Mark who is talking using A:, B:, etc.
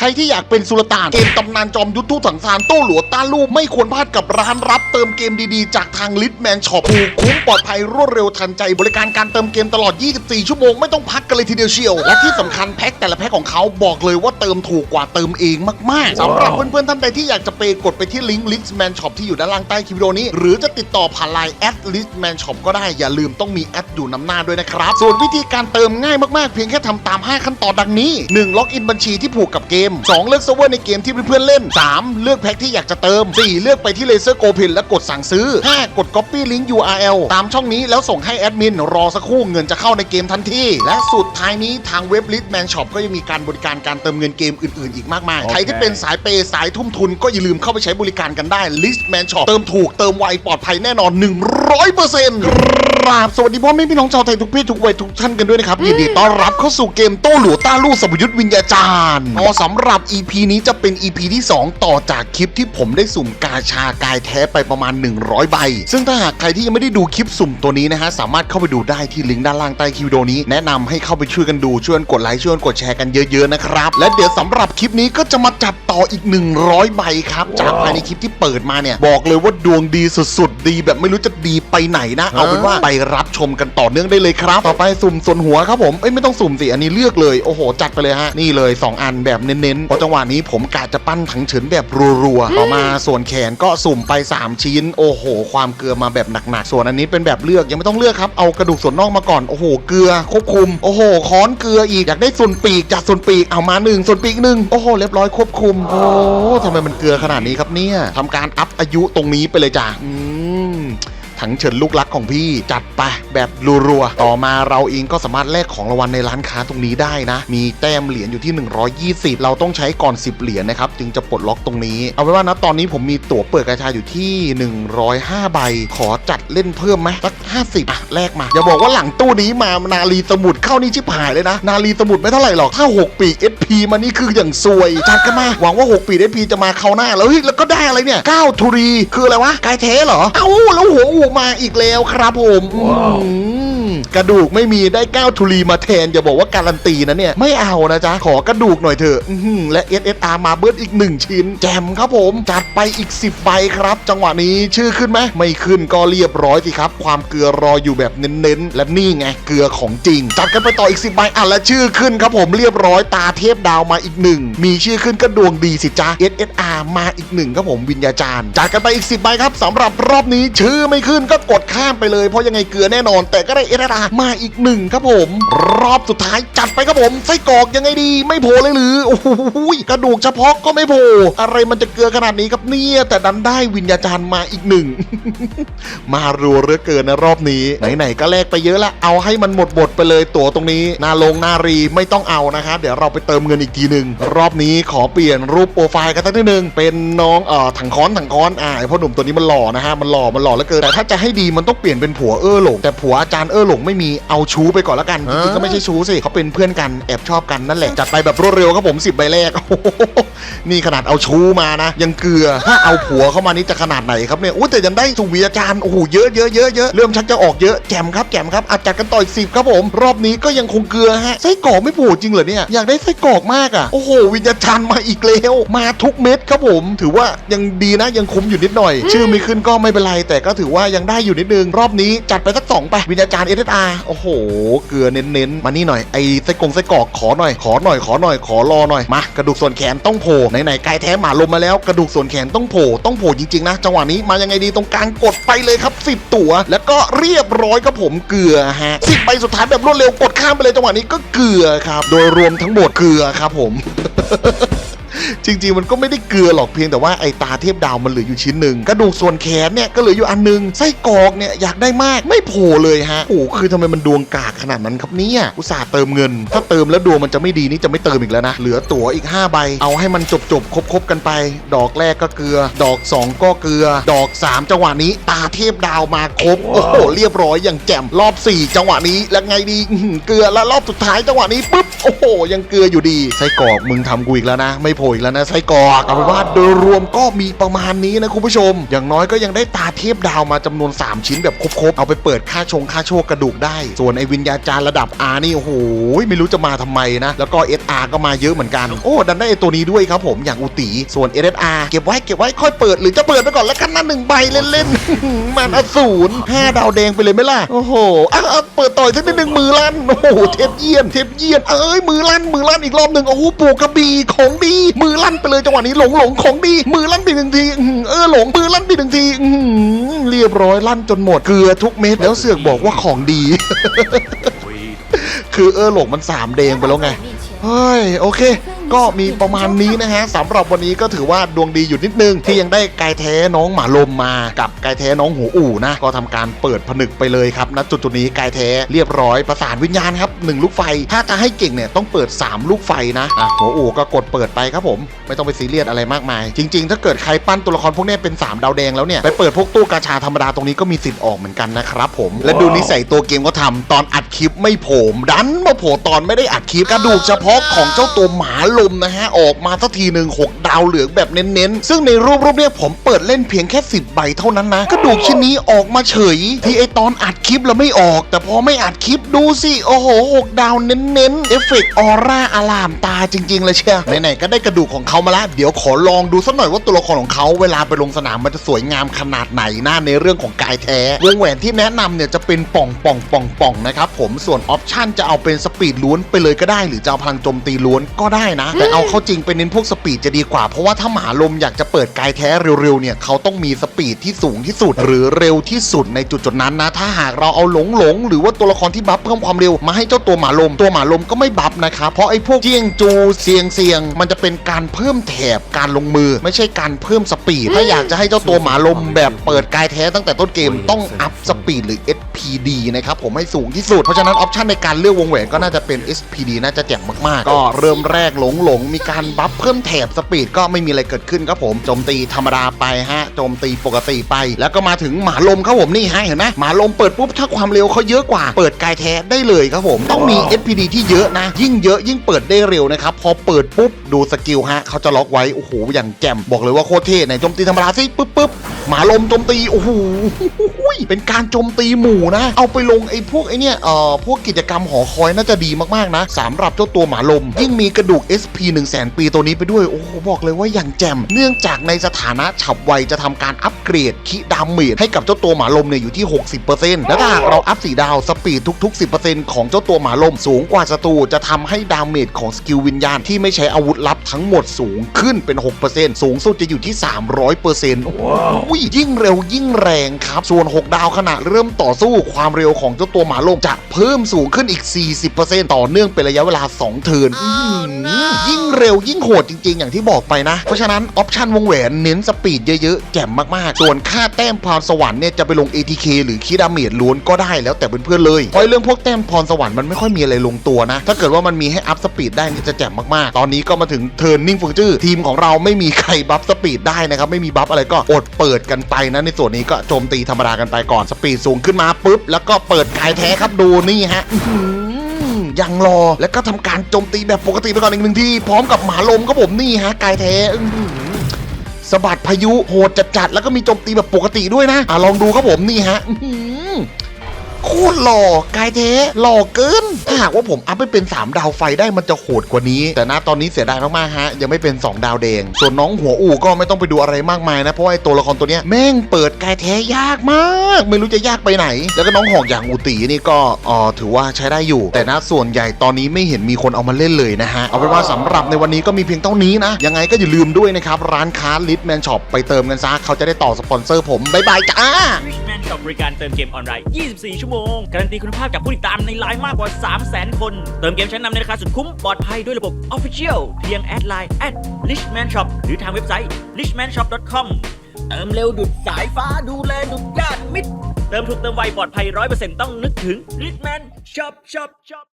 A: ใครที่อยากเป็นสุลต่านเกมตำนานจอมยุทธทุกสังสารโต้หลัวต้านลูกไม่ควรพลาดกับร้านรับเติมเกมดีๆ จากทางลิทแมนช็อปถูกคุ้มปลอดภัยรวดเร็วทันใจ บริการการเติมเกมตลอด 24 ชั่วโมงไม่ต้องพักกันเลยทีเดียวเชียว และที่สำคัญแพ็คแต่ละแพ็คของเขาบอกเลยว่าเติมถูกกว่าเติมเองมากๆสำหรับเพื่อนๆท่านใดที่อยากจะเปกดไปที่ลิงก์ลิทแมนช็อปที่อยู่ด้านล่างใต้คลิปวิดีโอนี้ หรือจะติดต่อผ่านไลน์แอดลิทแมนช็อปก็ได้อย่าลืมต้องมีแอดอยู่นำหน้าด้วยนะครับส่วนวิธีการเติมง่ายมากๆเพียงแค่ทำตาม 5 ขั้นตอนดังนี้ 1. ล็อกอินบัญชีที่ผูกกับเกม 2. เลือกเซิร์ฟเวอร์ในเกมที่เพื่อนๆเล่น 3. เลือกแพ็คที่อยากจะเติม 4. เลือกไปที่เลเซอร์โกเพนและกดสั่งซื้อ 5. กด Copy Link URL ตามช่องนี้แล้วส่งให้แอดมินรอสักครู่เงินจะเข้าในเกมทันทีและสุดท้ายนี้ทางเว็บลิทแมนช็อปก็ยังมีการบริการการเติมเงินเกมอื่นๆ อีกมากมายใครที่เป็นสายเปย์สายทุ่มทุนก็อย่าลืมเข้าไปใช้บริการกันได้ลิทแมนช็อปเติมถูกเติมไวปลอดภัยแน่นอน 100%ครับ สวัสดีพ่อแม่พี่น้องชาวไทยทุกเพศทุกวัยทุกท่านกันด้วยนะครับยินดีต้อนรับเข้าสู่เกมโต้หลัวต้าลู่สมยุทธวิญญาจารย์อ๋อสำหรับ EP นี้จะเป็น EP ที่ 2 ต่อจากคลิปที่ผมได้สุ่มกาชากายแท้ไปประมาณ 100 ใบ ซึ่งถ้าหากใครที่ยังไม่ได้ดูคลิปสุ่มตัวนี้นะฮะสามารถเข้าไปดูได้ที่ลิงก์ด้านล่างใต้คลิปวิดีโอนี้แนะนำให้เข้าไปช่วยกันดูช่วยกันกดไลค์ช่วยกันกดแชร์กันเยอะๆนะครับและเดี๋ยวสำหรับคลิปนี้ก็จะมาจับต่ออีก 100 ใบครับจากภายในคลิปที่เปิดมาเนี่ยบอกเลยว่าดวงดีสุด ๆ ดีแบบไม่รู้จะดีไปไหนนะเอาเป็นว่าไปรับชมกันต่อเนื่องได้เลยครับ ต่อไปสุ่มส่วนหัวครับผมเอ้ยไม่ต้องสุ่มสิอันนี้เลือกเลยโอ้โหจัดไปเลยฮะนี่เลย 2 อันแบบเน้นๆเพราะจังหวะนี้ผมกะจะปั้นถังเฉินแบบรัวๆต่อมาส่วนแขนก็สุ่มไป 3 ชิ้น โอ้โห ความเกลือมาแบบหนักๆส่วนอันนี้เป็นแบบเลือกยังไม่ต้องเลือกครับเอากระดูกส่วนนอกมาก่อนโอ้โหเกลือควบคุมโอ้โหค้อนเกลืออีกอยากได้ส่วนปีกจากส่วนปีกเอามาหนึ่งส่วนปีกหนึ่งโอ้โหเรียบร้อยควบคุมโอ้ทำไมมันเกลือขนาดนี้ครับเนี่ยทำการอัพอายุตรงนี้ไปเลยจ้ะ ถังเฉินลูกรักของพี่จัดไปแบบรัวๆต่อมาเราเองก็สามารถแลกของรางวัลในร้านค้าตรงนี้ได้นะ มีแต้มเหรียญอยู่ที่ 120 เราต้องใช้ก่อน 10 เหรียญนะครับจึงจะปลดล็อกตรงนี้ เอาไว้ว่านะตอนนี้ผมมีตั๋วเปิดกระชาอยู่ที่ 105 ใบ ขอจัดเล่นเพิ่มไหมสัก 50อะแลกมา อย่าบอกว่าหลังตู้นี้มานาลีสมุดเข้านี่ชิบหายเลยนะ นาลีสมุดไม่เท่าไหร่หรอกถ้า 6 ปี SP มานี่คืออย่างซวย จัดกันมาหวังว่า 6 ปี SP จะมาเข้าหน้าแล้วเฮ้ยแล้วก็ได้อะไรเนี่ย9ทุรีคืออะไรวะกายเทเหรอเอ้าแล้วหัวอูมาอีกแล้วครับผมอืม กระดูกไม่มีได้ก้าวทุลีมาแทนอย่าบอกว่าการันตีนะเนี่ย ไม่เอานะจ๊ะ ขอกระดูกหน่อยเถอะอื้อหือและ SSR มาเบิร์ดอีก 1 ชิ้น แจมครับผม จัดไปอีก 10 ใบครับ จังหวะนี้ชื่อขึ้นไหมไม่ขึ้นก็เรียบร้อยสิครับ ความเกลือรออยู่แบบเน้นๆ และนี่ไง เกลือของจริง จัดกันไปต่ออีก 10 ใบอะและชื่อขึ้นครับผมเรียบร้อยตาเทพดาวมาอีกหนึ่งมีชื่อขึ้นก็ดวงดีสิจ๊ะ SSR มาอีกหนึ่งครับผมวิญญาจารย์จัดกันไปอีก 10 ใบครับสำหรับรอบนี้ชื่อไม่ขึ้นก็กดข้ามไปเลยเพราะยังไงเกลือแน่นอน แต่ก็ได้ SSR มาอีกหนึ่งครับผม รอบสุดท้ายจัดไปครับผมไส้กรอกยังไงดีไม่โผล่เลยหรือโอ้โหกระดูกเฉพาะก็ไม่โผล่อะไรมันจะเกลือขนาดนี้ครับเนี่ยแต่ดันได้วิญญาจารย์มาอีกหนึ่งมารัวเหลือเกินนะรอบนี้ไหนๆก็แลกไปเยอะละเอาให้มันหมดบทไปเลยตั๋วตรงนี้นาลงนารีไม่ต้องเอานะครับเดี๋ยวเราไปเติมเงินอีกทีหนึ่งรอบนี้ขอเปลี่ยนรูปโปรไฟล์กันสักนิดนึงเป็นน้องเอ่อถังค้อนถังค้อนอ่าไอพ่อหนุ่มตัวนี้มันหล่อนะฮะมันหล่อมันหล่อเหลือเกินแต่ถ้าจะให้ดีมันต้องเปลี่ยนเป็นผัวเออหลงแต่ผัวอาจารย์เออหลงไม่มีเอาชู้ไปก่อนละกันจริงๆก็ไม่ใช่ชู้สิเขาเป็นเพื่อนกันแอบชอบกันนั่นแหละจัดไปแบบรวดเร็วครับผม10ใบแรกโอ้โหนี่ขนาดเอาชู้มานะ ยังเกลือถ้าเอาผัวเข้ามานี่จะขนาดไหนครับเนี่ยอุ้ยแต่ยังได้ถูกวิอาจารย์โอ้โหเยอะเยอะเยอะเยอะเริ่มชักจะออกเยอะแจมครับแจมครับอาจัดกันต่ออีกสิบครับผม รอบนี้ก็ยังคงเกลือฮะไส้กรอกไม่โผล่จริงเหรอเนี่ยอยากได้ไส้กรอกมากอะโอ้โหวิญญาจารย์มาอีกแล้วมาทุกเม็ดครับผม ถือว่ายังดีนะยังคุ้มอยู่นิดหน่อย ชื่อไม่ขึ้นก็ไม่เป็นไรแต่ก็ถือว่ายังได้อยู่นิดนึงรอบนี้จัดไปสักสองไปวิญญาจารย์เอสอาร์โอ้โห เกลือเน้นๆ มานี่หน่อย ไอ้ไส้กรงไส้กรอกขอหน่อย ขอหน่อย ขอหน่อย ขอรอหน่อย มากระดูกส่วนแขนต้องโผล่ ไหนๆกายแท้หมาลมมาแล้ว กระดูกส่วนแขนต้องโผล่ ต้องโผล่จริงๆนะ จังหวะนี้มายังไงดีตรงกลางกดไปเลยครับ 10 ตัว แล้วก็เรียบร้อยครับผม เกลือฮะสิบใบสุดท้ายแบบรวดเร็ว กดข้ามไปเลยจังหวะนี้ก็เกลือครับ โดยรวมทั้งหมดเกลือครับผม จริง ๆ มันก็ไม่ได้เกลือหรอกเพียงแต่ว่าไอตาเทพดาวมันเหลืออยู่ชิ้นหนึ่งกระดูกส่วนแขนเนี่ยก็เหลืออยู่อันหนึงไส้กรอกเนี่ยอยากได้มากไม่โผล่เลยฮะโอ้โหคือทำไมมันดวงกากขนาดนั้นครับเนี่ยอุตส่าห์เติมเงิน ถ้าเติมแล้วดวงมันจะไม่ดีนี่จะไม่เติมอีกแล้วนะเหลือตั๋วอีก5ใบเอาให้มันจบๆครบๆกันไป ดอกแรกก็เกลือ ดอก 2 ก็เกลือ ดอก 3 จังหวะนี้ ตาเทพดาวมาครบโอ้โหเรียบร้อยอย่างแจ่มรอบ 4 จังหวะนี้แล้วไงดีอื้อหือเกลือแล้วรอบสุดท้ายจังหวะนี้ปุ๊บโอ้โหยังเกลืออยู่ดีไส้กรอกมึงทำกูอีกแล้วนะไม่โผล่ผล่อีกแล้วนะไส้กรอกเอาเป็นว่าโดยรวมก็มีประมาณนี้นะคุณผู้ชม อย่างน้อยก็ยังได้ตาเทพดาวมาจำนวน 3 ชิ้นแบบครบๆ เอาไปเปิดค่าชงค่าโชคกระดูกได้ ส่วนไอ้วิญญาจารย์ระดับ R นี่โอ้โหไม่รู้จะมาทำไมนะ แล้วก็ SR ก็มาเยอะเหมือนกัน โอ้ดันได้ไอตัวนี้ด้วยครับผมอย่างอุติส่วน SSR เก็บไว้เก็บไว้ค่อยเปิดหรือจะเปิดไปก่อนแล้วกันนะหนึ่งใบเล่นๆมันอสูรห้าดาวแดงไปเลยไหมล่ะโอ้โหอะอะเปิดต่อยสักนิดหนึ่งมือลั่นโอ้โหเทปเยี่ยนเทปเยี่ยนเอ้ยมือลั่นมือลั่นอีกรอบหนึ่งโอ้โหปูกกระบี่ของดีมือลั่นไปเลยจังหวะนี้หลงหลงของดี มือลั่นไปหนึ่งทีเออหลงมือลั่นไปหนึ่งทีเรียบร้อยลั่นจนหมดเกลือทุกเม็ดแล้วเสือกบอกว่าของดี คือเออหลงมันสามแดงไปแล้วไงเฮ้ยโอเค ก็มีประมาณนี้นะฮะสำหรับวันนี้ก็ถือว่าดวงดีอยู่นิดนึง ที่ยังได้กายแท้น้องหมาลมมากับกายแท้น้องหัวอู่นะก็ทำการเปิดผนึกไปเลยครับณจุดจุดนี้กายแท้เรียบร้อยประสานวิญญาณครับหนึ่งลูกไฟ ถ้าจะให้เก่งเนี่ยต้องเปิด 3 ลูกไฟนะอะหัวอู่ก็กดเปิดไปครับผม ไม่ต้องไปซีเรียสอะไรมากมาย จริง ๆ ถ้าเกิดใครปั้นตัวละครพวกนี้เป็น 3 ดาวแดงแล้วเนี่ยไปเปิดพวกตู้กาชาธรรมดาตรงนี้ก็มีสิทธิ์ออกเหมือนกันนะครับผม และดูนิสัยตัวเกมก็ทำตอนอัดคลิปไม่โผล่ดันมาโผล่ตอนไม่ได้อัดคลิปกระดูกเฉพาะของเจ้าตัวหมาลมนะฮะ ออกมาสักทีหนึ่ง6ดาวเหลืองแบบเน้นๆ ซึ่งในรูปรูปเนี้ยผมเปิดเล่นเพียงแค่ 10 ใบเท่านั้นนะกระดูกชิ้นนี้ออกมาเฉย ที่ไอตอนอัดคลิปแล้วไม่ออก แต่พอไม่อัดคลิปดูสิ โอ้โห6ดาวเน้นๆ เอฟเฟกต์ออร่าอลามตาจริงๆเลยเชียวไหนๆก็ได้กระดูกของเขามาแล้วเดี๋ยวขอลองดูสักหน่อยว่าตัวละครของเขาเวลาไปลงสนามมันจะสวยงามขนาดไหนหนะในเรื่องของกายแท้วงแหวนที่แนะนำเนี่ยจะเป็นป่องป่องป่องป่องนะครับผมส่วนออปชั่นจะเอาเป็นสปีดล้วนไปเลยก็ได้ หรือจะเอาพลังโจมตีล้วนก็ได้นะแต่เอาเข้าจริงไปเน้นพวกสปีดจะดีกว่า เพราะว่าถ้าหมาลมอยากจะเปิดกายแท้เร็วๆเนี่ยเขาต้องมีสปีดที่สูงที่สุด หรือเร็วที่สุดในจุดจุดนั้นนะ ถ้าหากเราเอาหลงหลงหรือว่าตัวละครที่บัฟเพิ่มความเร็วมาให้เจ้าตัวหมาลม ตัวหมาลมก็ไม่บัฟนะครับเพราะไอ้พวกเจียงจูเซียงเซียง มันจะเป็นการเพิ่มแถบการลงมือ ไม่ใช่การเพิ่มสปีดถ้าอยากจะให้เจ้าตัวหมาลมแบบเปิดกายแท้ตั้งแต่ต้นเกมต้องอัพสปีดหรือ SPD นะครับผมให้สูงที่สุด เพราะฉะนั้นออปชันในการเลือกวงแหวนก็น่าจะเป็น SPD น่าจะแจ่มมากๆ ก็เริ่มแรกหลงหลงๆมีการบัฟเพิ่มแถบสปีดก็ไม่มีอะไรเกิดขึ้นครับผมโจมตีธรรมดาไปฮะโจมตีปกติไป แล้วก็มาถึงหมาลมครับผมนี่ฮะเห็นไหมหมาลมเปิดปุ๊บถ้าความเร็วเขาเยอะกว่าเปิดกายแท้ได้เลยครับผม ต้องมี SPD ที่เยอะนะ ยิ่งเยอะยิ่งเปิดได้เร็วนะครับ พอเปิดปุ๊บดูสกิลฮะเขาจะล็อกไว้ โอ้โห อย่างแจ่มบอกเลยว่าโคตรเท่ไหนโจมตีธรรมดาสิปุ๊บปุ๊บหมาลมโจมตี โอ้โหเป็นการโจมตีหมู่นะ เอาไปลงไอ้พวกไอ้เนี่ยเอ่อพวกกิจกรรมหอคอยน่าจะดีมากๆนะสำหรับเจ้าตัวหมาลม ยิ่งมีกระดูก SP 1 0 0 0 0แปีตัวนี้ไปด้วย โอ้โหบอกเลยว่าอย่างแจ่มเนื่องจากในสถานะฉับไวจะทำการอัปเกรดคิดามเมจให้กับเจ้าตัวหมาลมเนี่ยอยู่ที่ 60%แล้วถ้าหากเราอัพสีดาวสปีดทุก ๆ 10%ของเจ้าตัวหมาลมสูงกว่าศัตรูจะทำให้ดาเมจของสกิลวิญญาณที่ไม่ใช้อาวุธลับทั้งหมดสูงขึ้นเป็น 6%สูงสุดจะอยู่ที่ 300%โอ้โหยิ่งเร็วยิ่งแรงครับ ส่วน 6 ดาวขณะเริ่มต่อสู้ความเร็วของเจ้าตัวหมาลมจะเพิ่มสูงขึ้นอีก 40%ต่อเนื่องเป็นระยะเวลา 2 เทิร์นอื้อหือยิ่งเร็วยิ่งโหดจริง ๆ อย่างที่บอกไปนะ เพราะฉะนั้น ออปชันวงแหวนเน้นสปีดเยอะๆ แจ่มมากๆ ส่วนค่าแต้มพรสวรรค์เนี่ยจะไปลง ATK หรือคีดาเมจล้วนก็ได้แล้วแต่เพื่อนๆเลยเพราะเรื่องพวกแต้มพรสวรรค์มันไม่ค่อยมีอะไรลงตัวนะ ถ้าเกิดว่ามันมีให้อัพสปีดได้เนี่ยจะแจ่มมากๆ ตอนนี้ก็มาถึงเทิร์นนิ่งฟูจื้อทีมของเราไม่มีใครบัฟสปีดได้นะครับไม่มีบัฟอะไรก็อดเปิดกันไปนะในส่วนนี้ก็โจมตีธรรมดากันไปก่อนสปีดสูงขึ้นมาปุ๊บแล้วก็เปิดกายแท้ครับดูนี่ฮะยังรอแล้วก็ทำการโจมตีแบบปกติไปก่อนอีกหนึ่งที่พร้อมกับหมาลมครับผมนี่ฮะกายแท้สะบัดพายุโหดจัดๆแล้วก็มีโจมตีแบบปกติด้วยนะอะลองดูครับผมนี่ฮะ โคตรหล่อกายเทหล่อเกิน ถ้าหากว่าผมอัพไปเป็น 3 ดาวไฟได้มันจะโหดกว่านี้ แต่นะตอนนี้เสียดายมากๆฮะ ยังไม่เป็น 2 ดาวแดง ส่วนน้องหัวอู่ก็ไม่ต้องไปดูอะไรมากมายนะ เพราะว่าไอ้ตัวละครตัวเนี้ยแม่งเปิดกายแท้ยากมาก ไม่รู้จะยากไปไหน แล้วก็น้องหอกอย่างอูตีนี่ก็อ๋อถือว่าใช้ได้อยู่ แต่นะส่วนใหญ่ตอนนี้ไม่เห็นมีคนเอามาเล่นเลยนะฮะเอาเป็นว่าสำหรับในวันนี้ก็มีเพียงเท่านี้นะยังไงก็อย่าลืมด้วยนะครับร้านค้าลิทแมนช็อปไปเติมกันซะเขาจะได้ต่อสปอนเซอร์ผมบ๊ายบายจ้า
B: ริการเติมเกมออนไลน์ 24 ชั่วโมง การันตีคุณภาพจากผู้ติดตามในไลน์มากกว่า 300,000 คน เติมเกมชั้นนำในราคาสุดคุ้ม ปลอดภัยด้วยระบบ Official เพียงแอดไลน์ at Richman Shop หรือทางเว็บไซต์ richmanshop.com เติมเร็วดุดสายฟ้าดูแลดุดญาติมิตร เติมถูกเติมไวปลอดภัย 100%ต้องนึกถึง Richman Shop Shop Shop